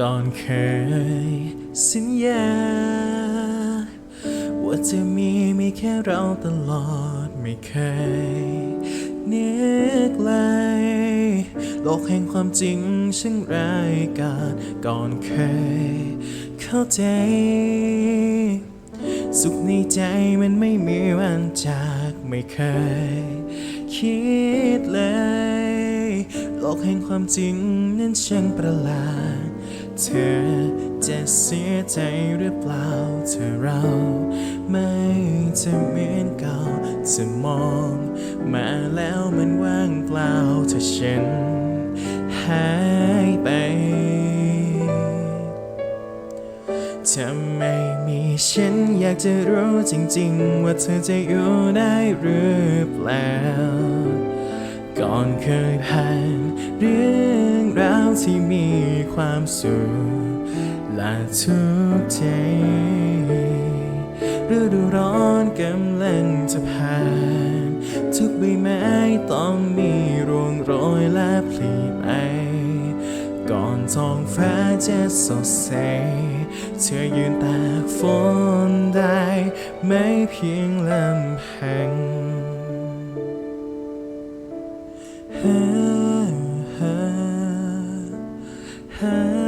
ก่อนเคยสัญญา ว่าจะมีมีแค่เราตลอดไม่เคยนึกเลยโลกแห่งความจริงช่างร้ายกาจก่อนเคยเข้าใจ สุขในใจมันไม่มีวันจากไม่เคย คิดเลย โลกแห่งความจริงนั้นช่างประหลาด เธอจะเสียใจหรือเปล่าเธอเรา ไม่จะเหมือนเก่าจะมอง มาแล้วมันว่างเปล่าเธอฉันหายไปถ้าไม่มีฉันอยากจะรู้จริงๆ ว่าเธอจะอยู่ได้หรือเปล่า อนเคยผ่านเรื่องราวที่มีความสุขและทุกข์ใจฤดูร้อนกำลังจะผ่าน ทุกใบไม้ต้องมีร่วงโรยและผลิไปก่อนท้องฟ้าจะสดใส เธอยืนตากฝนได้ ไม่เพียงลำพัง 哈